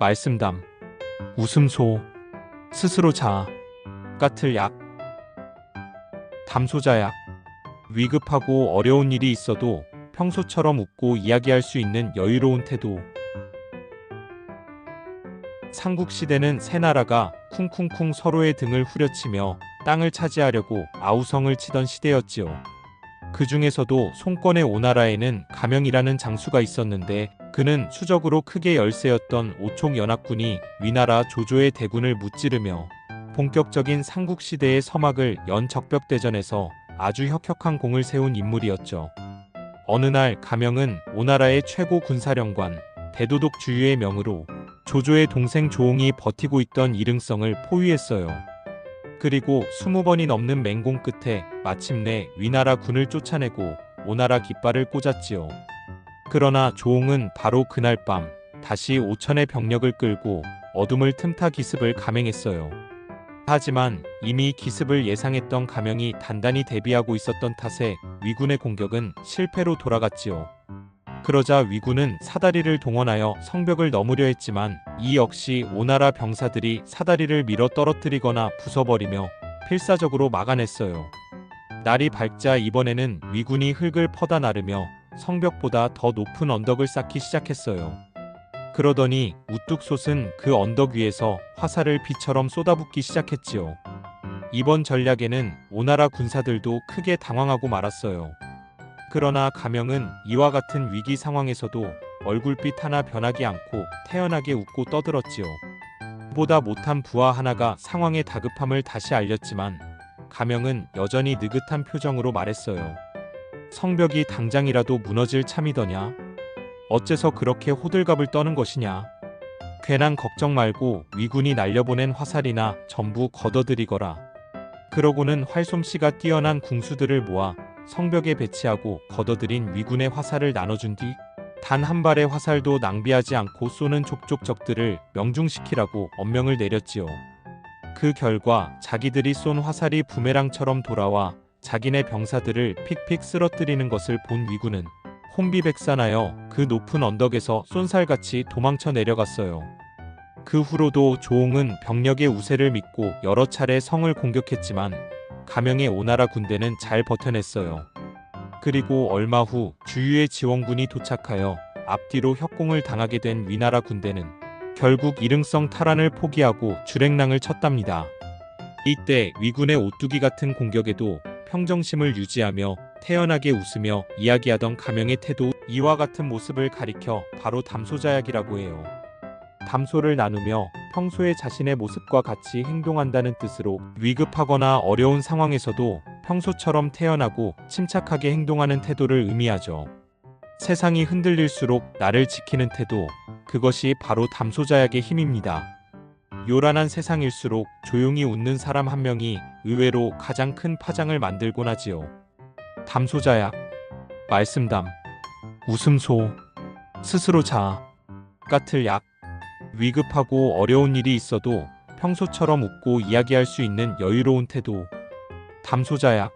말씀담, 웃음소, 스스로 자, 까틀 약, 담소자약, 위급하고 어려운 일이 있어도 평소처럼 웃고 이야기할 수 있는 여유로운 태도. 삼국시대는 세 나라가 쿵쿵쿵 서로의 등을 후려치며 땅을 차지하려고 아우성을 치던 시대였지요. 그 중에서도 송권의 오나라에는 가명이라는 장수가 있었는데 그는 수적으로 크게 열세였던 오총 연합군이 위나라 조조의 대군을 무찌르며 본격적인 삼국시대의 서막을 연 적벽대전에서 아주 혁혁한 공을 세운 인물이었죠. 어느 날 가명은 오나라의 최고 군사령관 대도독 주유의 명으로 조조의 동생 조옹이 버티고 있던 이릉성을 포위했어요. 그리고 20번이 넘는 맹공 끝에 마침내 위나라 군을 쫓아내고 오나라 깃발을 꽂았지요. 그러나 조옹은 바로 그날 밤 다시 5천의 병력을 끌고 어둠을 틈타 기습을 감행했어요. 하지만 이미 기습을 예상했던 가명이 단단히 대비하고 있었던 탓에 위군의 공격은 실패로 돌아갔지요. 그러자 위군은 사다리를 동원하여 성벽을 넘으려 했지만 이 역시 오나라 병사들이 사다리를 밀어 떨어뜨리거나 부숴버리며 필사적으로 막아냈어요. 날이 밝자 이번에는 위군이 흙을 퍼다 나르며 성벽보다 더 높은 언덕을 쌓기 시작했어요. 그러더니 우뚝 솟은 그 언덕 위에서 화살을 비처럼 쏟아붓기 시작했지요. 이번 전략에는 오나라 군사들도 크게 당황하고 말았어요. 그러나 가명은 이와 같은 위기 상황에서도 얼굴빛 하나 변하지 않고 태연하게 웃고 떠들었지요. 보다 못한 부하 하나가 상황의 다급함을 다시 알렸지만 가명은 여전히 느긋한 표정으로 말했어요. 성벽이 당장이라도 무너질 참이더냐? 어째서 그렇게 호들갑을 떠는 것이냐? 괜한 걱정 말고 위군이 날려보낸 화살이나 전부 걷어들이거라. 그러고는 활솜씨가 뛰어난 궁수들을 모아 성벽에 배치하고 걷어들인 위군의 화살을 나눠준 뒤 단 한 발의 화살도 낭비하지 않고 쏘는 족족 적들을 명중시키라고 엄명을 내렸지요. 그 결과 자기들이 쏜 화살이 부메랑처럼 돌아와 자기네 병사들을 픽픽 쓰러뜨리는 것을 본 위군은 혼비백산하여 그 높은 언덕에서 쏜살같이 도망쳐 내려갔어요. 그 후로도 조옹은 병력의 우세를 믿고 여러 차례 성을 공격했지만 가명의 오나라 군대는 잘 버텨냈어요. 그리고 얼마 후 주유의 지원군이 도착하여 앞뒤로 협공을 당하게 된 위나라 군대는 결국 이릉성 탈환을 포기하고 주랭랑을 쳤답니다. 이때 위군의 오뚜기 같은 공격에도 평정심을 유지하며 태연하게 웃으며 이야기하던 가명의 태도 이와 같은 모습을 가리켜 바로 담소자약이라고 해요. 담소를 나누며 평소의 자신의 모습과 같이 행동한다는 뜻으로 위급하거나 어려운 상황에서도 평소처럼 태연하고 침착하게 행동하는 태도를 의미하죠. 세상이 흔들릴수록 나를 지키는 태도, 그것이 바로 담소자약의 힘입니다. 요란한 세상일수록 조용히 웃는 사람 한 명이 의외로 가장 큰 파장을 만들곤 하지요. 담소자약, 말씀담, 웃음소, 스스로 자, 까틀 약, 위급하고 어려운 일이 있어도 평소처럼 웃고 이야기할 수 있는 여유로운 태도, 담소자약,